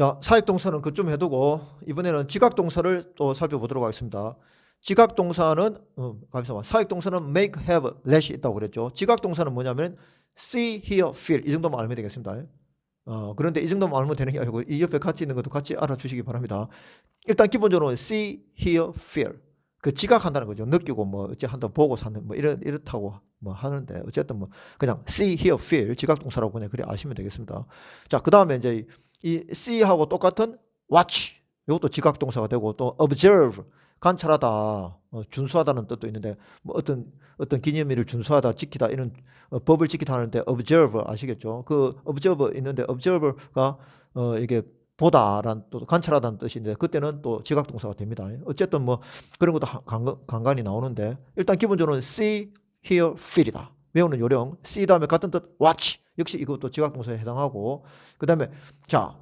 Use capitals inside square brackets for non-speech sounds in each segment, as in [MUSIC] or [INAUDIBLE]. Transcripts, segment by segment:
자, 사역 동사는 그쯤 해두고 이번에는 지각 동사를 또 살펴보도록 하겠습니다. 지각 동사는 어, 가만있어 사역 동사는 make, have, let이 있다고 그랬죠. 지각 동사는 뭐냐면 see, hear, feel 이 정도만 알면 되겠습니다. 어, 그런데 이 정도만 알면 되는 게 아니고 이 옆에 같이 있는 것도 같이 알아주시기 바랍니다. 일단 기본적으로 see, hear, feel 그 지각한다는 거죠. 느끼고 뭐 어찌 한다 보고 사는 뭐 이런 이렇다고 뭐 하는데 어쨌든 뭐 그냥 see, hear, feel 지각 동사라고 그냥 그래 아시면 되겠습니다. 자, 그 다음에 이제 이 see하고 똑같은 watch 이것도 지각 동사가 되고 또 observe 관찰하다 어, 준수하다는 뜻도 있는데 뭐 어떤 어떤 기념일을 준수하다 지키다 이런 어, 법을 지키다 하는데 observe 아시겠죠? 그 observe 있는데 observe가 어, 이게 보다란 또 관찰하다는 뜻인데 그때는 또 지각 동사가 됩니다. 어쨌든 뭐 그런 것도 간간히 나오는데 일단 기본적으로는 see, hear, feel이다. 외우는 요령 see 다음에 같은 뜻 watch 역시 이것도 지각 동사에 해당하고 그 다음에 자,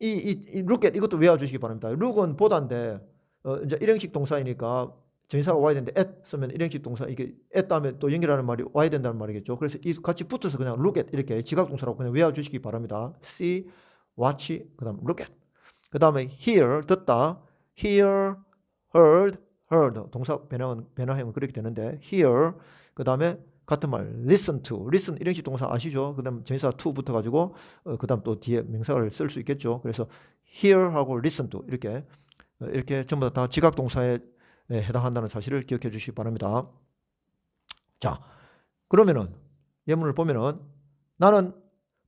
이, 이, at 이것도 외워주시기 바랍니다. look은 보다인데 어, 이제 일형식 동사이니까 전사가 와야 되는데 at 쓰면 일형식 동사 이게 at 다음에 또 연결하는 말이 와야 된다는 말이겠죠. 그래서 이 같이 붙어서 그냥 look 이렇게 지각 동사라고 그냥 외워주시기 바랍니다. see, watch, 그 다음 look at. 그 다음에 hear 듣다, hear, heard, heard 동사 변형 변화형은 그렇게 되는데 hear 그 다음에 같은 말 listen to listen 이런 식 동사 아시죠? 그다음 전사 to 붙어 가지고 어, 그다음 또 뒤에 명사를 쓸 수 있겠죠. 그래서 hear하고 listen to 이렇게 어, 이렇게 전부 다, 다 지각 동사에 에 해당한다는 사실을 기억해 주시기 바랍니다. 자, 그러면은 예문을 보면은 나는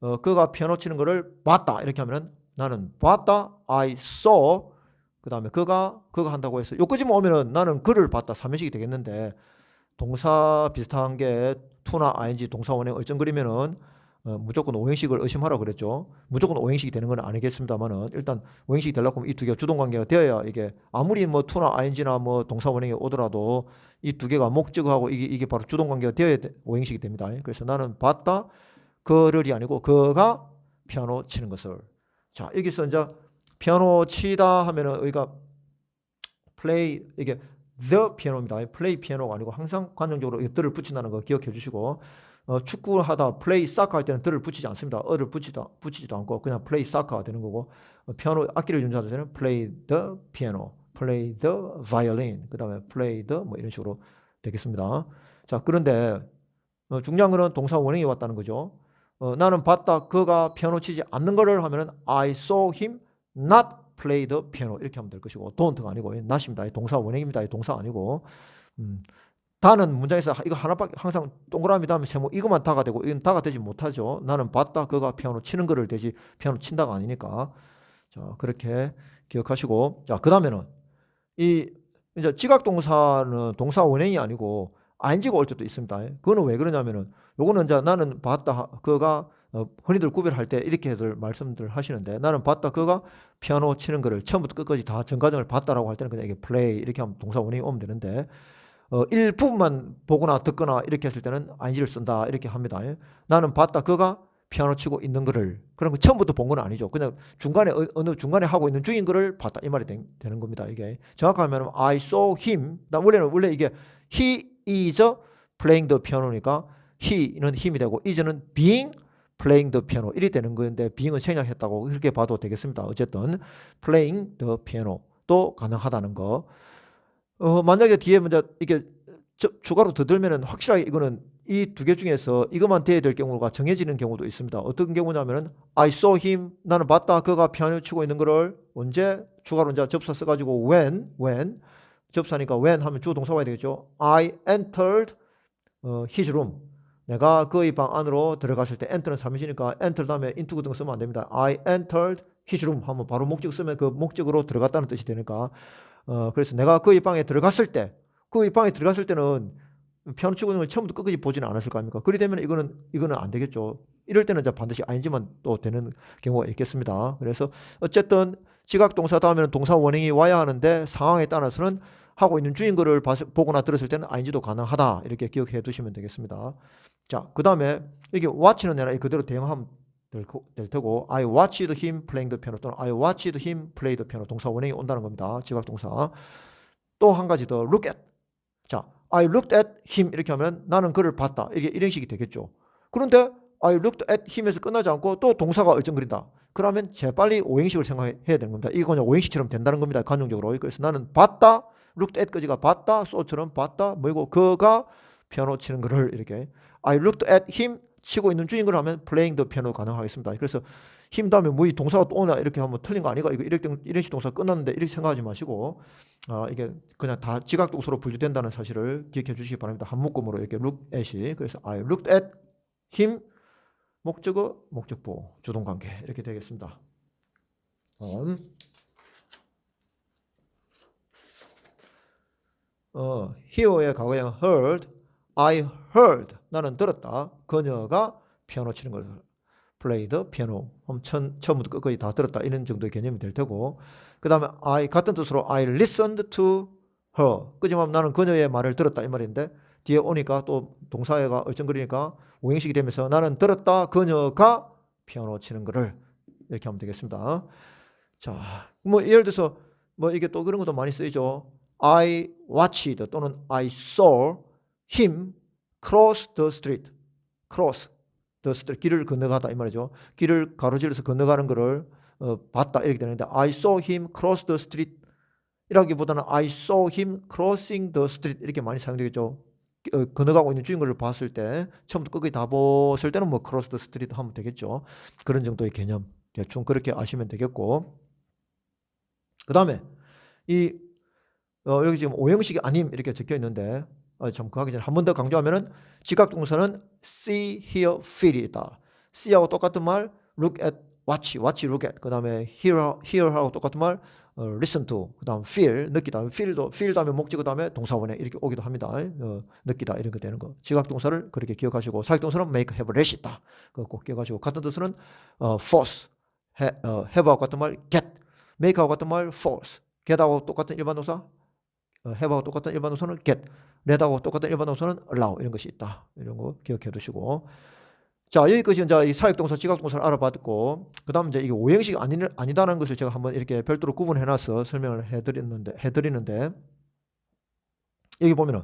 어, 그가 피아노 치는 거를 봤다 이렇게 하면은 나는 봤다 I saw 그 다음에 그가 그가 한다고 해서 요까지만 오면은 나는 그를 봤다 삼형식이 되겠는데 동사 비슷한 게 to나 ing 동사 원형 얼쩡거리면은 어, 무조건 오형식을 의심하라 그랬죠. 무조건 오형식이 되는 건 아니겠습니다만은 일단 오형식이 되려고 하면 이 두 개가 주동 관계가 되어야 이게 아무리 뭐 to나 ing나 뭐 동사 원형이 오더라도 이 두 개가 목적하고 이게 이게 바로 주동 관계가 되어야 돼- 오형식이 됩니다. 그래서 나는 봤다 그를이 아니고 그가 피아노 치는 것을 자 여기서 이제 피아노 치다 하면은 여기가 play 이게 the 피아노입니다. play 피아노가 아니고 항상 관용적으로 이 the를 붙인다는 거 기억해 주시고 어, 축구하다 play soccer 할 때는 the를 붙이지 않습니다. 어를 붙이다 붙이지도 않고 그냥 play soccer가 되는 거고 어, 피아노 악기를 연주할 때는 play the piano, play the violin, 그 다음에 play the 뭐 이런 식으로 되겠습니다. 자 그런데 어, 중요한 거는 동사 원형이 왔다는 거죠. 어, 나는 봤다 그가 피아노 치지 않는 거를 하면은 I saw him not play the piano 이렇게 하면 될 것이고 don't가 아니고 not입니다. 이 동사 원형입니다. 이 동사 아니고 음, 다는 문장에서 이거 하나밖에 항상 동그라미 다음에 세모 이것만 다가 되고 이건 다가 되지 못하죠. 나는 봤다 그가 피아노 치는 거를 되지 피아노 친다가 아니니까 자 그렇게 기억하시고 자 그 다음에는 이 이제 지각 동사는 동사 원형이 아니고 ing가 올 때도 있습니다. 그거는 왜 그러냐면은 요거는 이제 나는 봤다 그가 어, 흔히들 구별할 때 이렇게들 말씀들 하시는데 나는 봤다 그가 피아노 치는 거를 처음부터 끝까지 다 전과정을 봤다라고 할 때는 그냥 이게 play 이렇게 하면 동사 원형이 오면 되는데 어, 일부분만 보거나 듣거나 이렇게 했을 때는 ing를 쓴다 이렇게 합니다. 나는 봤다 그가 피아노 치고 있는 거를 그런 거 처음부터 본 건 아니죠. 그냥 중간에 어, 어느 중간에 하고 있는 중인 거를 봤다 이 말이 되, 는 겁니다. 이게 정확하면 I saw him. 나 원래는 원래 이게 he is playing the piano니까 he는 힘이 되고 is는 being playing the piano 이리 되는 건데 being은 생략했다고 그렇게 봐도 되겠습니다. 어쨌든 playing the piano 또 가능하다는 거. 어, 만약에 뒤에 먼저 이게 저- 추가로 더 들면은 확실하게 이거는 이 두 개 중에서 이것만 돼야 될 경우가 정해지는 경우도 있습니다. 어떤 경우냐면은 I saw him 나는 봤다 그가 피아노 치고 있는 거를 언제 추가로 이제 접사 써가지고 when when 접사니까 when 하면 주어 동사 와야 되겠죠. I entered 어, his room 내가 그의 방 안으로 들어갔을 때 enter는 삼이시니까 enter 다음에 into 같은 거 쓰면 안 됩니다. I entered his room 하면 바로 목적 쓰면 그 목적으로 들어갔다는 뜻이 되니까 어, 그래서 내가 그의 방에 들어갔을 때 그의 방에 들어갔을 때는 피아노 치고 있는 걸 처음부터 끝까지 보지는 않았을 거 아닙니까? 그리 되면 이거는 이거는 안 되겠죠. 이럴 때는 이제 반드시 ing만 또 되는 경우가 있겠습니다. 그래서 어쨌든 지각 동사 다음에는 동사 원형이 와야 하는데 상황에 따라서는 하고 있는 주인 거를 봤- 보거나 들었을 때는 ing도 가능하다 이렇게 기억해 두시면 되겠습니다. 자, 그 다음에 이게 watch는 내가 그대로 대응하면 될, 거- 될 테고 I watched him playing the piano 또는 I watched him play the piano 동사 원형이 온다는 겁니다. 지각 동사. 또 한 가지 더 look at. 자, I looked at him 이렇게 하면 나는 그를 봤다. 이게 일형식이 되겠죠. 그런데 I looked at him에서 끝나지 않고 또 동사가 얼쩡거린다. 그러면 재빨리 오행식을 생각해야 되는 겁니다. 그냥 오행식처럼 된다는 겁니다. 관용적으로. 그래서 나는 봤다. Looked at까지가 봤다. saw처럼 봤다. 뭐고 그가 피아노 치는 거를 이렇게 I looked at him 치고 있는 중인 걸 하면 playing the piano 가능하겠습니다. 그래서 힘 다음에 뭐 이 동사가 또 오나 이렇게 하면 틀린 거 아니가? 이거 이렇게 이런 식 동사 끝났는데 이렇게 생각하지 마시고 아 이게 그냥 다 지각 동사로 분류된다는 사실을 기억해 주시기 바랍니다. 한 묶음으로 이렇게 look at이 그래서 I looked at him 목적어 목적보 주동 관계 이렇게 되겠습니다. 음. 어, hear의 과거형 heard, I heard 나는 들었다. 그녀가 피아노 치는 걸 played 피아노. 천, 처음부터 끝까지 다 들었다 이런 정도의 개념이 될 테고 그 다음에 I 같은 뜻으로 I listened to her. 그지만 나는 그녀의 말을 들었다 이 말인데 뒤에 오니까 또 동사가 얼쩡거리니까 오행식이 되면서 나는 들었다 그녀가 피아노 치는 거를 이렇게 하면 되겠습니다. 자, 뭐 예를 들어서 뭐 이게 또 그런 것도 많이 쓰이죠. I watched 또는 I saw him cross the street. cross the street 길을 건너가다 이 말이죠. 길을 가로질러서 건너가는 것을 어, 봤다 이렇게 되는데 I saw him cross the street 이라기보다는 I saw him crossing the street 이렇게 많이 사용되겠죠. 어, 건너가고 있는 주인공을 봤을 때 처음부터 끝까지 다 봤을 때는 뭐 cross the street 하면 되겠죠. 그런 정도의 개념 대충 그렇게 아시면 되겠고 그 다음에 이 어, 여기 지금 오형식이 아님 이렇게 적혀 있는데 어, 참 그하기 전에 한 번 더 강조하면은 지각 동사는 see, hear, feel이 있다. see하고 똑같은 말 look at, watch, watch, look at. 그다음에 hear, hear하고 똑같은 말 어, listen to. 그다음 feel, 느끼다. feel도 feel 다음에 목적어 다음에 동사원에 이렇게 오기도 합니다. 어, 느끼다 이런 거 되는 거. 지각 동사를 그렇게 기억하시고 사역 동사는 make, have, let 있다. 그거 꼭 기억하시고 같은 뜻은 어, force, 해, 어, have하고 같은 말 get, make하고 같은 말 force, get하고 똑같은 일반 동사 어, have하고 똑같은 일반 동사는 get, let하고 똑같은 일반 동사는 allow 이런 것이 있다. 이런 거 기억해 두시고. 자, 여기까지 이제 이 사역 동사, 지각 동사를 알아봤고, 그 다음 이제 이게 오형식이 아니, 아니다는 것을 제가 한번 이렇게 별도로 구분해 놔서 설명을 해 드리는데 해 드리는데 여기 보면은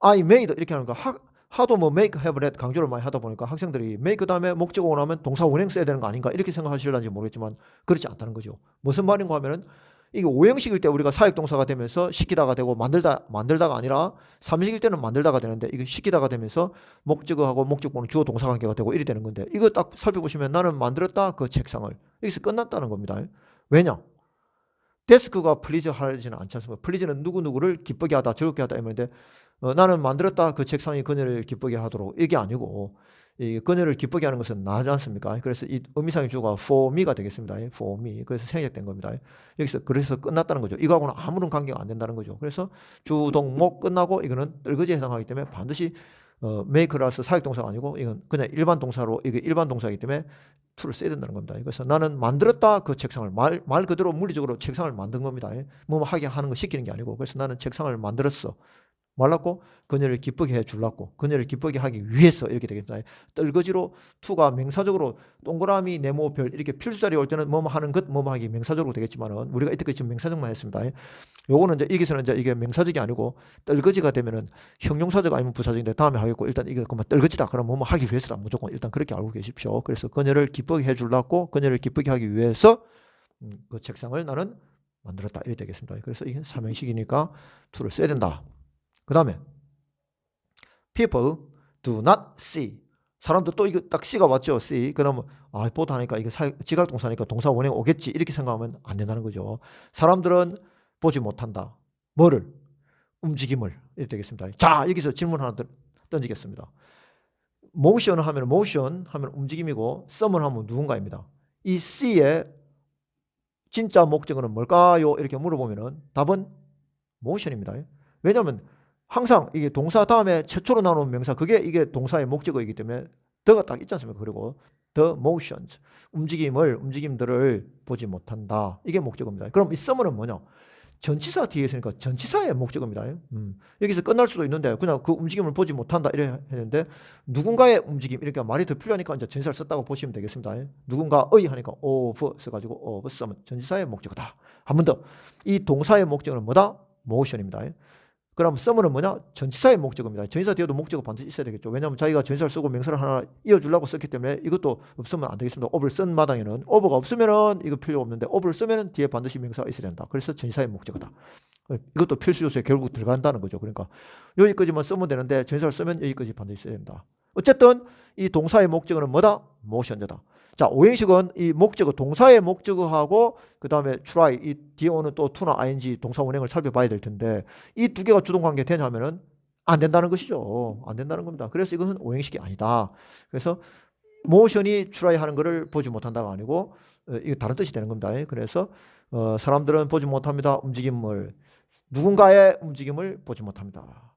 I made 이렇게 하는 거 하, 하도 뭐 make, have, let 강조를 많이 하다 보니까 학생들이 make 다음에 목적어 나면 동사 원형 써야 되는 거 아닌가 이렇게 생각하실런지 모르겠지만 그렇지 않다는 거죠. 무슨 말인가 하면은 이게 오형식일 때 우리가 사역 동사가 되면서 시키다가 되고 만들다 만들다가 아니라 삼식일 때는 만들다가 되는데 이게 시키다가 되면서 목적어하고 목적보는 주어 동사 관계가 되고 이래 되는 건데 이거 딱 살펴보시면 나는 만들었다 그 책상을 여기서 끝났다는 겁니다. 왜냐? 데스크가 플리즈 하지는 않지 않습니까? 플리즈는 누구누구를 기쁘게 하다, 즐겁게 하다 이말인데 어, 나는 만들었다 그 책상이 그녀를 기쁘게 하도록 이게 아니고 이 그녀를 기쁘게 하는 것은 나지 않습니까? 그래서 이 의미상의 주어가 for me가 되겠습니다. for me. 그래서 생략된 겁니다. 여기서 그래서 끝났다는 거죠. 이거하고는 아무런 관계가 안 된다는 거죠. 그래서 주동목 끝나고 이거는 떨거지에 해당하기 때문에 반드시 어, make라서 사역동사가 아니고 이건 그냥 일반 동사로 이게 일반 동사이기 때문에 to를 써야 된다는 겁니다. 그래서 나는 만들었다 그 책상을 말, 말 그대로 물리적으로 책상을 만든 겁니다. 뭐 하게 하는 거 시키는 게 아니고 그래서 나는 책상을 만들었어. 말랐고 그녀를 기쁘게 해 줄랐고 그녀를 기쁘게 하기 위해서 이렇게 되겠습니다. 떨거지로 투가 명사적으로 동그라미 네모 별 이렇게 필수자리 올 때는 뭐뭐 하는 것 뭐뭐 하기 명사적으로 되겠지만은 우리가 이때까지 지금 명사적만 했습니다. 요거는 이제 여기서는 이제 이게 명사적이 아니고 떨거지가 되면은 형용사적 아니면 부사적인데 다음에 하겠고 일단 이게 그만 떨거지다 그럼 뭐뭐 하기 위해서다 무조건 일단 그렇게 알고 계십시오. 그래서 그녀를 기쁘게 해 줄랐고 그녀를 기쁘게 하기 위해서 음, 그 책상을 나는 만들었다 이렇게 되겠습니다. 그래서 이게 삼행식이니까 투를 써야 된다. 그 다음에 people do not see. 사람들 또 이거 딱 C가 왔죠 C. 그러면 아 보다 하니까 이거 지각 동사니까 동사 원형 오겠지. 이렇게 생각하면 안 된다는 거죠. 사람들은 보지 못한다. 뭐를? 움직임을. 이렇게 되겠습니다. 자 여기서 질문 하나 던지겠습니다. motion 하면 motion 하면 움직임이고 summon 하면 누군가입니다. 이 C의 진짜 목적어는 뭘까요? 이렇게 물어보면은 답은 motion입니다. 왜냐하면 항상 이게 동사 다음에 최초로 나오는 명사 그게 이게 동사의 목적어이기 때문에 더가 딱 있지 않습니까? 그리고 the motions 움직임을 움직임들을 보지 못한다. 이게 목적어입니다. 그럼 이 summer는 뭐냐? 전치사 뒤에 있으니까 전치사의 목적어입니다. 음. 여기서 끝날 수도 있는데 그냥 그 움직임을 보지 못한다 이래 했는데 누군가의 움직임 이렇게 말이 더 필요하니까 이제 전치사를 썼다고 보시면 되겠습니다. 누군가의 하니까 of 써가지고 of summer 전치사의 목적어다. 한 번 더 이 동사의 목적어는 뭐다? motion입니다. 그럼 some는 뭐냐? 전치사의 목적어입니다. 전치사 뒤에도 목적어 반드시 있어야 되겠죠. 왜냐하면 자기가 전치사를 쓰고 명사를 하나 이어주려고 썼기 때문에 이것도 없으면 안 되겠습니다. of를 쓴 마당에는 of가 없으면은 이거 필요 없는데 of를 쓰면은 뒤에 반드시 명사가 있어야 된다. 그래서 전치사의 목적어다. 이것도 필수 요소에 결국 들어간다는 거죠. 그러니까 여기까지만 쓰면 되는데 전치사를 쓰면 여기까지 반드시 써야 된다. 어쨌든 이 동사의 목적어는 뭐다? 모션자다. 자, 오행식은 이 목적어, 동사의 목적어하고 그 다음에 try, 이 뒤에 오는 또 to나 ing 동사 원행을 살펴봐야 될 텐데 이 두 개가 주동 관계 되냐면은 안 된다는 것이죠. 안 된다는 겁니다. 그래서 이것은 오행식이 아니다. 그래서 모션이 try 하는 것을 보지 못한다가 아니고 어, 이거 다른 뜻이 되는 겁니다. 그래서 어, 사람들은 보지 못합니다. 움직임을 누군가의 움직임을 보지 못합니다.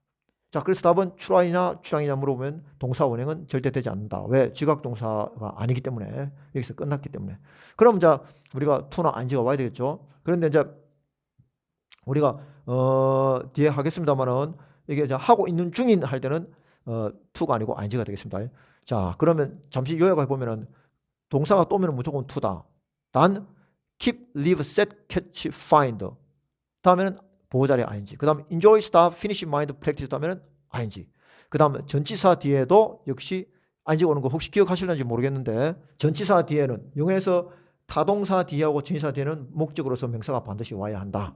자, 그래서 답은 출하이냐 출항이냐 물어보면 동사 원행은 절대 되지 않는다. 왜? 지각 동사가 아니기 때문에 여기서 끝났기 때문에. 그럼 이제 우리가 투나 안지가 와야 되겠죠. 그런데 이제 우리가 어 뒤에 하겠습니다만은 이게 이제 하고 있는 중인 할 때는 어 투가 아니고 안지가 되겠습니다. 자, 그러면 잠시 요약해 보면은 동사가 또면 무조건 투다. 단 keep, live, set, catch, find. 다음에는 보호자리 ing. 그 다음 enjoy, stop, finish, mind, practice 다음에는 ing. 그 다음 전치사 뒤에도 역시 ing 오는 거 혹시 기억하실는지 모르겠는데 전치사 뒤에는 영어에서 타동사 뒤하고 전치사 뒤에는 목적으로서 명사가 반드시 와야 한다.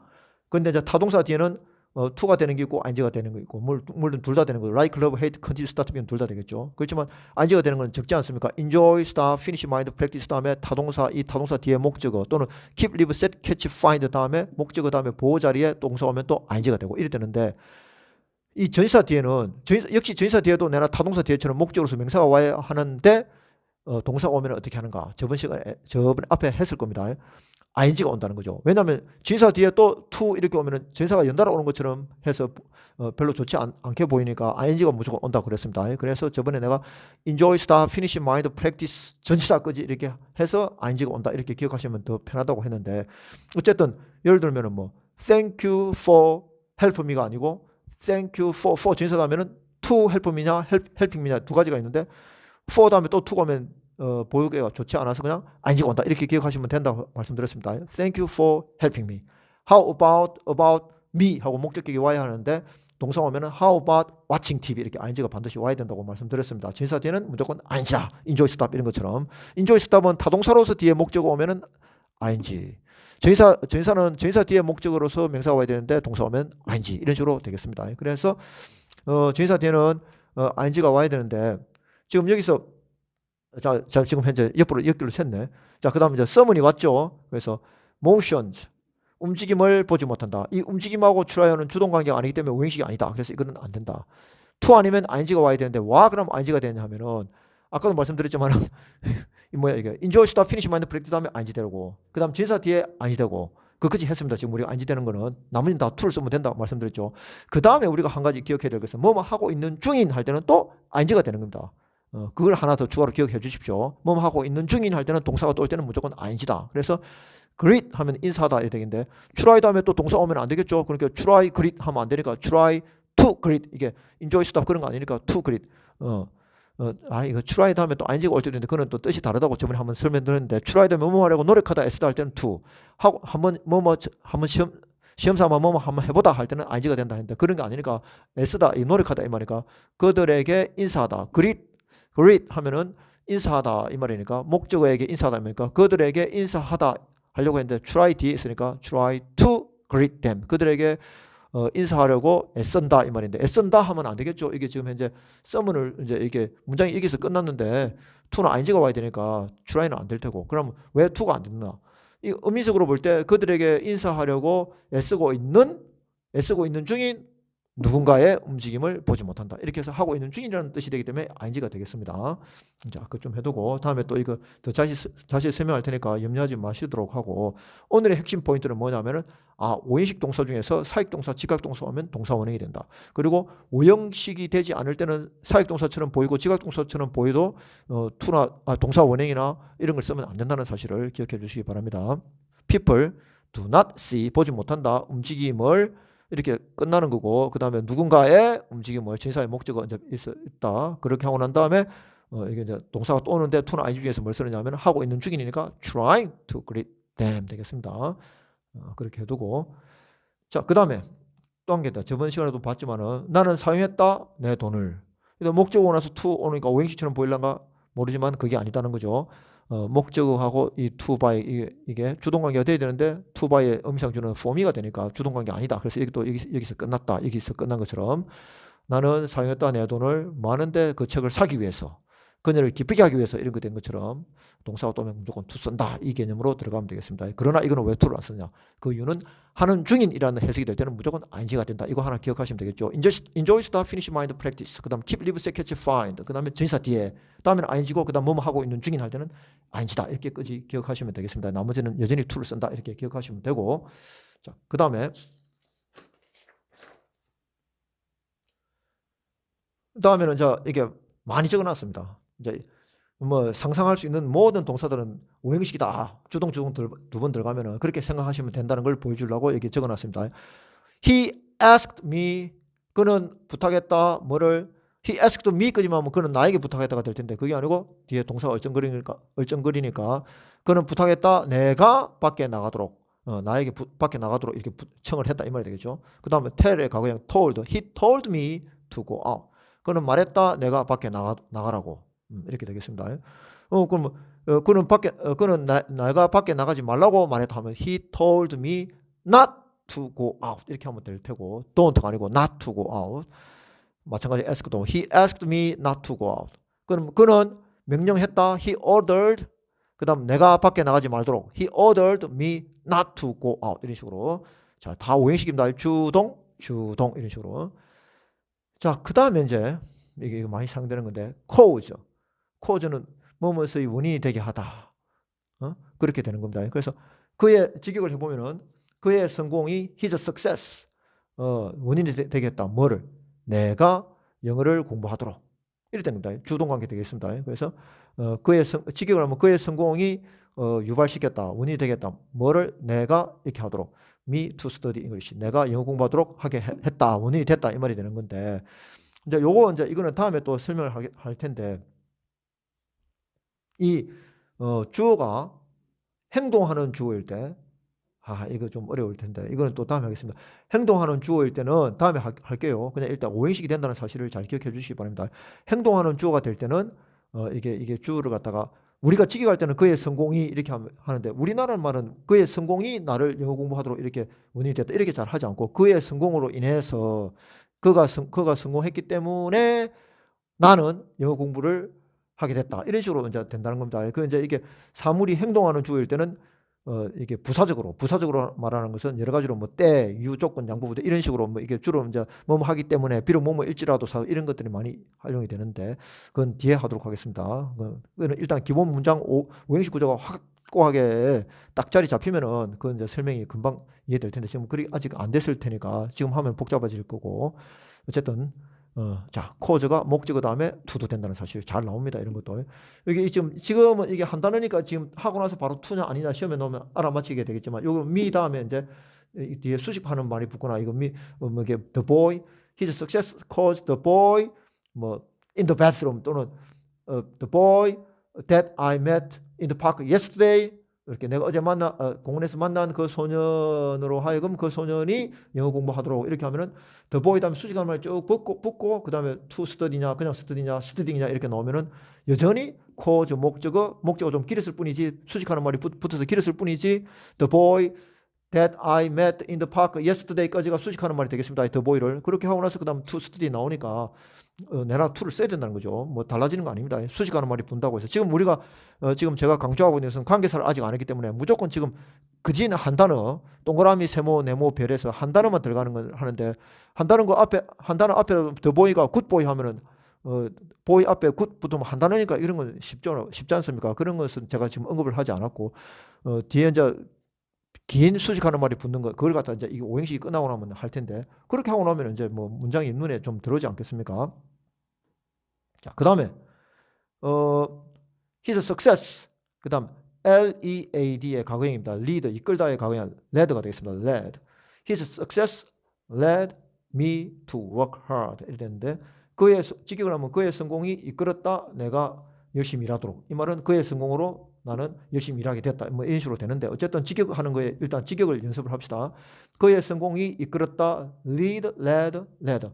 근데 이제 타동사 뒤에는 어, 투가 되는 게 있고 ing가 되는 거 있고 물, 물론 둘 다 되는 거죠. like, love, hate, continue, start, begin 둘다 되겠죠. 그렇지만 ing가 되는 건 적지 않습니까? enjoy, stop, finish, mind, practice 다음에 타동사 이 타동사 뒤에 목적어 또는 keep, live, set, catch, find 다음에 목적어 다음에 보호 자리에 동사 오면 또 ing가 되고 이래 되는데 이 전치사 뒤에는 전치사, 역시 전치사 뒤에도 내가 타동사 뒤에처럼 목적으로서 명사가 와야 하는데 어, 동사가 오면 어떻게 하는가? 저번 시간에 저번 앞에 했을 겁니다. Ing가 온다는 거죠. 왜냐하면 진사 뒤에 또 to 이렇게 오면은 진사가 연달아 오는 것처럼 해서 어, 별로 좋지 않, 게 보이니까 ing가 무조건 온다 그랬습니다. 그래서 저번에 내가 enjoy, start, finish, mind, practice 전치사까지 이렇게 해서 ing가 온다 이렇게 기억하시면 더 편하다고 했는데 어쨌든 예를 들면은 뭐 thank you for help me가 아니고 thank you for for 다음에는 to help me냐 help, helping me냐 두 가지가 있는데 for 다음에 또 to가 오면 어, 보기가 좋지 않아서 그냥 안지가 온다 이렇게 기억하시면 된다고 말씀드렸습니다. Thank you for helping me. How about about me 하고 목적격이 와야 하는데 동사 오면은 How about watching TV 이렇게 ing가 반드시 와야 된다고 말씀드렸습니다. 진사 뒤에는 무조건 ing자, enjoy stop 이런 것처럼 enjoy stop은 타동사로서 뒤에 목적어 오면은 ing. 전사 전사는 전사 뒤에 목적어로서 명사가 와야 되는데 동사 오면 ing 이런 식으로 되겠습니다. 그래서 어, 전사 뒤에는 어, ing가 와야 되는데 지금 여기서 자, 자 지금 현재 옆으로 옆길로 샜네. 자, 그 다음에 이제 서문이 왔죠. 그래서 motions 움직임을 보지 못한다. 이 움직임하고 트라이어는 주동 관계가 아니기 때문에 우행식이 아니다. 그래서 이거는 안 된다. to 아니면 ing가 와야 되는데 와 그럼 ing가 되냐 하면은 아까도 말씀드렸지만 [LAUGHS] 이 뭐야 이게 enjoy stop finish mind break 다음에 ing 되고 그다음 진사 뒤에 ing 되고 그까지 했습니다. 지금 우리가 ing 되는 거는 나머지는 다 to를 쓰면 된다고 말씀드렸죠. 그 다음에 우리가 한 가지 기억해야 될 것은 뭐뭐 하고 있는 중인 할 때는 또 ing가 되는 겁니다. 어, 그걸 하나 더 추가로 기억해 주십시오. 뭐 하고 있는 중인 할 때는 동사가 또 올 때는 무조건 아니지다. 그래서 greet 하면 인사하다 이렇게 되겠는데 try 다음에 또 동사 오면 안 되겠죠. 그러니까 try greet 하면 안 되니까 try to greet 이게 enjoy stop 그런 거 아니니까 to greet. 어. 어, 아, 이거 try 다음에 또 ing가 올 때도 있는데 그는 또 뜻이 다르다고 저번에 한번 설명드렸는데 try 다음에 뭐뭐 하려고 노력하다 애쓰다 할 때는 to 하고 한번 뭐뭐 한번 시험 시험 삼아 뭐뭐 한번 해보다 할 때는 ing가 된다 했는데 그런 게 아니니까 애쓰다 이 노력하다 이 말이니까 그들에게 인사하다 greet greet 하면은 인사하다 이 말이니까 목적어에게 인사하다 입니까 그들에게 인사하다 하려고 했는데 try 뒤에 있으니까 try to greet them. 그들에게 어, 인사하려고 애쓴다 이 말인데 애쓴다 하면 안 되겠죠. 이게 지금 현재 서문을 이제 이게 문장이 여기서 끝났는데 to는 ing가 와야 되니까 try는 안 될 테고 그럼 왜 to가 안 됐나? 이 의미적으로 볼 때 그들에게 인사하려고 애쓰고 있는 애쓰고 있는 중인 누군가의 움직임을 보지 못한다. 이렇게 해서 하고 있는 중이라는 뜻이 되기 때문에 ing가 되겠습니다. 자, 그거 좀 해두고 다음에 또 이거 더 다시 다시 설명할 테니까 염려하지 마시도록 하고 오늘의 핵심 포인트는 뭐냐면은 아 오형식 동사 중에서 사익 동사, 지각 동사 하면 동사 원형이 된다. 그리고 오형식이 되지 않을 때는 사익 동사처럼 보이고 지각 동사처럼 보여도 어, 투나 아, 동사 원형이나 이런 걸 쓰면 안 된다는 사실을 기억해 주시기 바랍니다. People do not see 보지 못한다 움직임을 이렇게 끝나는 거고 그 다음에 누군가의 움직임을 진사의 목적어 이제 있다 그렇게 하고 난 다음에 어 이게 이제 동사가 또 오는데 to나 ing 중에서 뭘 쓰느냐면 하고 있는 중이니까 trying to greet them 되겠습니다. 어 그렇게 해두고 자 그 다음에 또 한 개다. 저번 시간에도 봤지만은 나는 사용했다 내 돈을. 근데 목적어 나서 to 오니까 오행시처럼 보일란가 모르지만 그게 아니다는 거죠. 어, 목적어하고 이 by 이게, 이게 주동 관계가 돼야 되는데 to by의 의미상 주는 form이가 되니까 주동 관계 아니다. 그래서 여기 또 여기, 여기서 끝났다. 여기서 끝난 것처럼 나는 사용했다 내 돈을 많은데 그 책을 사기 위해서 그녀를 기쁘게 하기 위해서 이런 거 된 것처럼 동사가 또 오면 무조건 to 쓴다 이 개념으로 들어가면 되겠습니다. 그러나 이거는 왜 to를 안 쓰냐? 그 이유는 하는 중인이라는 해석이 될 때는 무조건 ing가 된다. 이거 하나 기억하시면 되겠죠. enjoy, enjoy start, finish, mind, practice. 그다음 keep, live, catch, find. 그다음에 전사 뒤에 다음에는 ing고 그다음 뭐뭐 하고 있는 중인 할 때는 ing다 이렇게까지 기억하시면 되겠습니다. 나머지는 여전히 to를 쓴다 이렇게 기억하시면 되고 자 그다음에 다음에는 자 이게 많이 적어놨습니다. 이제 뭐 상상할 수 있는 모든 동사들은 오행식이다. 주동 주동 두 번 들어가면은 그렇게 생각하시면 된다는 걸 보여주려고 여기 적어놨습니다. He asked me 그는 부탁했다 뭐를 He asked me까지만 하면 그는 나에게 부탁했다가 될 텐데 그게 아니고 뒤에 동사가 얼쩡거리니까 얼쩡거리니까 그는 부탁했다 내가 밖에 나가도록 어, 나에게 부, 밖에 나가도록 이렇게 부, 청을 했다 이 말이 되겠죠. 그 다음에 tell의 과거형 told He told me to go out 그는 말했다 내가 밖에 나가 나가라고 음, 이렇게 되겠습니다. 어 그럼 어, 그는 밖에 어, 그는 나, 내가 밖에 나가지 말라고 말했다 하면 he told me not to go out. 이렇게 하면 될 테고 don't가 아니고 not to go out. 마찬가지 ask도 he asked me not to go out. 그럼 그는 명령했다. he ordered. 그다음 내가 밖에 나가지 말도록. he ordered me not to go out. 이런 식으로. 자 다 오행식입니다. 주동 주동. 이런 식으로. 자 그다음에 이제 이게 많이 사용되는 건데 cause cause는 뭐뭐의 원인이 되게 하다 어? 그렇게 되는 겁니다 그래서 그의 직역을 해보면은 그의 성공이 his success 어, 원인이 되, 되겠다 뭐를 내가 영어를 공부하도록 된 겁니다. 주동관계 되겠습니다. 그래서 어, 그의 성, 직역을 하면 그의 성공이 어, 유발시켰다. 원인이 되겠다. 뭐를 내가 이렇게 하도록 me to study English. 내가 영어 공부하도록 하게 했다. 원인이 됐다. 이 말이 되는 건데 이제 요거 이제 이거는 다음에 또 설명을 하게, 할 텐데 이 어, 주어가 행동하는 주어일 때 아, 이거 좀 어려울 텐데. 이거는 또 다음에 하겠습니다. 행동하는 주어일 때는 다음에 하, 할게요. 그냥 일단 오행식이 된다는 사실을 잘 기억해 주시기 바랍니다. 행동하는 주어가 될 때는 어, 이게 이게 주어를 갖다가 우리가 직역할 때는 그의 성공이 이렇게 하는데 우리나라 말은 그의 성공이 나를 영어 공부하도록 이렇게 원인이 됐다 이렇게 잘 하지 않고 그의 성공으로 인해서 그가 성, 그가 성공했기 때문에 나는 영어 공부를 하게 됐다 이런 식으로 이제 된다는 겁니다. 그 이제 이게 사물이 행동하는 주어일 때는 어, 이게 부사적으로, 부사적으로 말하는 것은 여러 가지로 뭐 때, 유, 조건, 양보부대 이런 식으로 뭐 이게 주로 이제 뭐뭐 하기 때문에 비록 뭐뭐 일지라도 사 이런 것들이 많이 활용이 되는데 그건 뒤에 하도록 하겠습니다. 그거는 일단 기본 문장 오, 오행식 구조가 확고하게 딱 자리 잡히면은 그건 이제 설명이 금방 이해될 텐데 지금 그리 아직 안 됐을 테니까 지금 하면 복잡해질 거고 어쨌든 어, 자, 코즈가 목적어 다음에 투도 된다는 사실 잘 나옵니다. 이런 것도. 이게 지금, 지금은 이게 한 단어니까 지금 하고 나서 바로 투냐 아니냐 시험에 넣으면 알아맞히게 되겠지만, 요거 미 다음에 이제 뒤에 수식하는 말이 붙거나, 이거 미, 뭐, 뭐 이게 the boy, his success caused the boy, 뭐, in the bathroom 또는 uh, the boy that I met in the park yesterday 이렇게 내가 어제 만나 어, 공원에서 만난 그 소년으로 하여금 그 소년이 영어 공부하도록 이렇게 하면은 더 보이 다음에 수직한 말쭉 붙고 붙고 그다음에 투 스터디냐 그냥 스터디냐 스터딩이냐 이렇게 나오면은 여전히 코저 목적어 목적어 좀 길었을 뿐이지 수직하는 말이 붙, 붙어서 길었을 뿐이지 the boy that I met in the park yesterday까지가 수직하는 말이 되겠습니다. the boy를 그렇게 하고 나서 그다음 to study 나오니까 어, 내나 to를 써야 된다는 거죠. 뭐 달라지는 거 아닙니다. 수식하는 말이 분다고 해서 지금 우리가 어, 지금 제가 강조하고 있는 것은 관계사를 아직 안 했기 때문에 무조건 지금 그지는 한 단어 동그라미 세모 네모 별에서 한 단어만 들어가는 걸 하는데 한 단어 그 앞에 한 단어 앞에 더 보이가 굿보이 하면은 어, 보이 앞에 굿 붙으면 한 단어니까 이런 건 쉽죠 쉽지 않습니까? 그런 것은 제가 지금 언급을 하지 않았고 어, 뒤에 이제 긴 수식하는 말이 붙는 거 그걸 갖다 이제 이 오행식이 끝나고 나면 할 텐데 그렇게 하고 나면 이제 뭐 문장이 눈에 좀 들어오지 않겠습니까? 자, 그 다음에 어 his success 그 다음 L E A D의 과거형입니다. lead 이끌다의 과거형 led가 되겠습니다. led his success led me to work hard 이렇게 되는데 그의 직역을 하면 그의 성공이 이끌었다 내가 열심히 일하도록 이 말은 그의 성공으로 나는 열심히 일하게 됐다. 뭐 이런 식으로 되는데 어쨌든 직역하는 거에 일단 직역을 연습을 합시다. 그의 성공이 이끌었다. lead, led, led.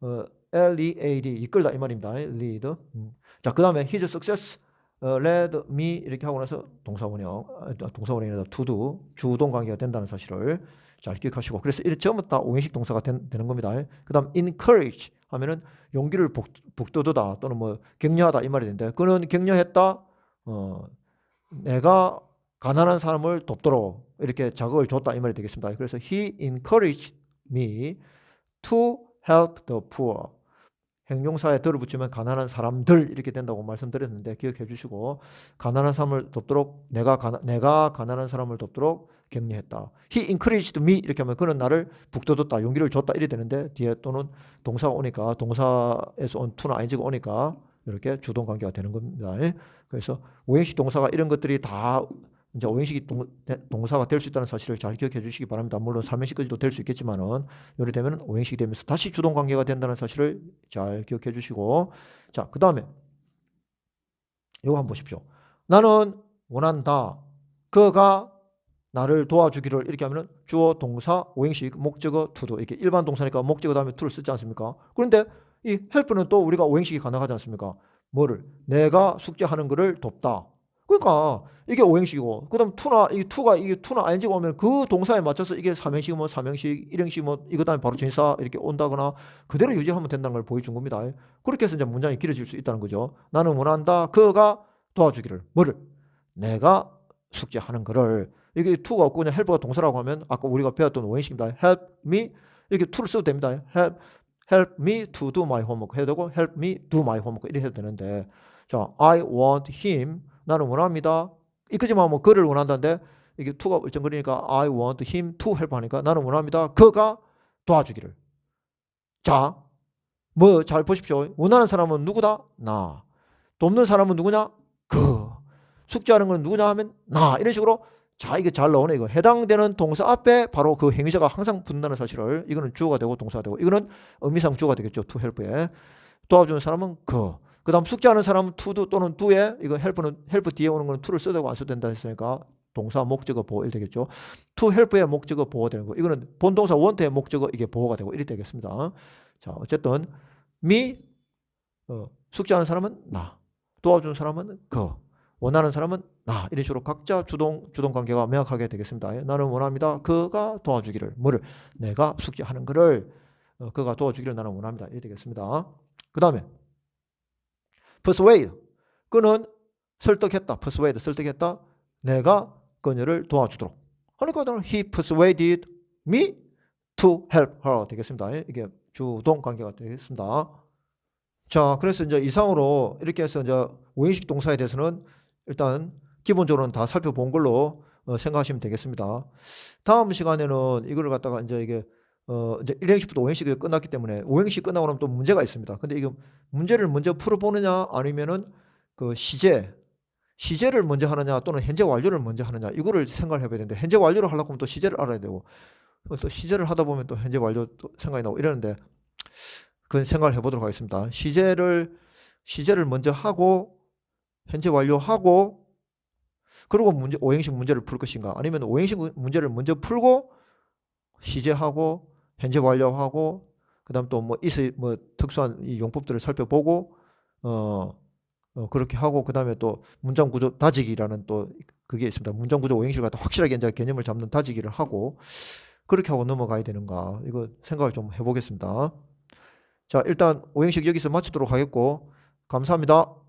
어, L-E-A-D 이끌다 이 말입니다. lead. 음. 자, 그 다음에 his success 어, led me 이렇게 하고 나서 동사원형, 아, 동사원형이 아니라 to do 주동 관계가 된다는 사실을 잘 기억하시고 그래서 이렇게 전부 다 오행식 동사가 된, 되는 겁니다. 그 다음 encourage 하면은 용기를 북, 북돋우다 또는 뭐 격려하다 이 말이 되는데 그는 격려했다. 어, 내가 가난한 사람을 돕도록 이렇게 자극을 줬다 이 말이 되겠습니다. 그래서 he encouraged me to help the poor. 행용사에 덜을 붙이면 가난한 사람들 이렇게 된다고 말씀드렸는데 기억해 주시고 가난한 사람을 돕도록 내가 가나, 내가 가난한 사람을 돕도록 격려했다. He encouraged me 이렇게 하면 그는 나를 북돋웠다. 용기를 줬다 이래 되는데 뒤에 또는 동사가 오니까 동사에서 온 to나 ing가 오니까 이렇게 주동 관계가 되는 겁니다. 예? 그래서 오행식 동사가 이런 것들이 다 이제 오행식이 동, 대- 동사가 될 수 있다는 사실을 잘 기억해 주시기 바랍니다. 물론 삼행식까지도 될 수 있겠지만은 요리 되면 오행식이 되면서 다시 주동 관계가 된다는 사실을 잘 기억해 주시고 자, 그다음에 이거 한번 보십시오. 나는 원한다. 그가 나를 도와주기를 이렇게 하면은 주어 동사 오행식 목적어 투도 이렇게 일반 동사니까 목적어 다음에 to를 쓰지 않습니까? 그런데 이 help는 또 우리가 오행식이 가능하지 않습니까? 뭐를 내가 숙제하는 거를 돕다. 그러니까 이게 오행식이고 그다음 투나 이 투가 이게 투나 ing가 오면 그 동사에 맞춰서 이게 삼행식 뭐 삼행식 일행식 뭐 이거 다음에 바로 전사 이렇게 온다거나 그대로 유지하면 된다는 걸 보여준 겁니다. 그렇게 해서 이제 문장이 길어질 수 있다는 거죠. 나는 원한다. 그가 도와주기를 뭐를 내가 숙제하는 거를 이게 to가 없고 그냥 help가 동사라고 하면 아까 우리가 배웠던 오행식입니다. help me 이렇게 to를 써도 됩니다. help help me to do my homework 해도 되고 help me do my homework 이렇게 해도 되는데 자 I want him 나는 원합니다. 이끄지만 뭐 그를 원한다는데 이게 to가 울쩡거리니까 I want him to help 하니까 나는 원합니다. 그가 도와주기를. 자, 뭐 잘 보십시오. 원하는 사람은 누구다? 나. 돕는 사람은 누구냐? 그. 숙제하는 건 누구냐 하면 나. 이런 식으로 자 이게 잘 나오네 이거. 해당되는 동사 앞에 바로 그 행위자가 항상 붙는다는 사실을 이거는 주어가 되고 동사가 되고 이거는 의미상 주어가 되겠죠. to help에. 도와주는 사람은 그. 그다음 숙제하는 사람은 to 또는 do에 이거 help는 help 뒤에 오는 거는 to를 써도 되고 안 써도 된다 했으니까 동사 목적어 보호 이렇게 되겠죠. to help의 목적어 보호가 되는 거. 이거는 본동사 want의 목적어 이게 보호가 되고 이렇게 되겠습니다. 자, 어쨌든 me 어, 숙제하는 사람은 나. 도와주는 사람은 그. 원하는 사람은 나. 이런 식으로 각자 주동 주동 관계가 명확하게 되겠습니다. 예, 나는 원합니다. 그가 도와주기를. 뭐를? 내가 숙제하는 거를 어, 그가 도와주기를 나는 원합니다. 이렇게 되겠습니다. 그 다음에 persuade. 그는 설득했다. persuade 설득했다. 내가 그녀를 도와주도록. 그러니까 he persuaded me to help her 되겠습니다. 예, 이게 주동 관계가 되겠습니다. 자, 그래서 이제 이상으로 이렇게 해서 이제 오행식 동사에 대해서는 일단 기본적으로는 다 살펴본 걸로 어, 생각하시면 되겠습니다. 다음 시간에는 이거를 갖다가 이제 이게 어 이제 일행식부터 오행식이 끝났기 때문에 오행식 끝나고 나면 또 문제가 있습니다. 근데 이거 문제를 먼저 풀어보느냐 아니면은 그 시제 시제를 먼저 하느냐 또는 현재 완료를 먼저 하느냐 이거를 생각을 해봐야 되는데 현재 완료를 하려고 하면 또 시제를 알아야 되고 또 시제를 하다 보면 또 현재 완료 또 생각이 나고 이러는데 그건 생각을 해보도록 하겠습니다. 시제를 시제를 먼저 하고 현재 완료하고 그리고 문제 오행식 문제를 풀 것인가 아니면 오행식 문제를 먼저 풀고 시제하고 현재 완료하고 그다음 또 뭐 있을 뭐 특수한 이 용법들을 살펴보고 어, 어 그렇게 하고 그다음에 또 문장 구조 다지기라는 또 그게 있습니다. 문장 구조 오행식을 갖다 확실하게 이제 개념을 잡는 다지기를 하고 그렇게 하고 넘어가야 되는가 이거 생각을 좀 해보겠습니다. 자 일단 오행식 여기서 마치도록 하겠고 감사합니다.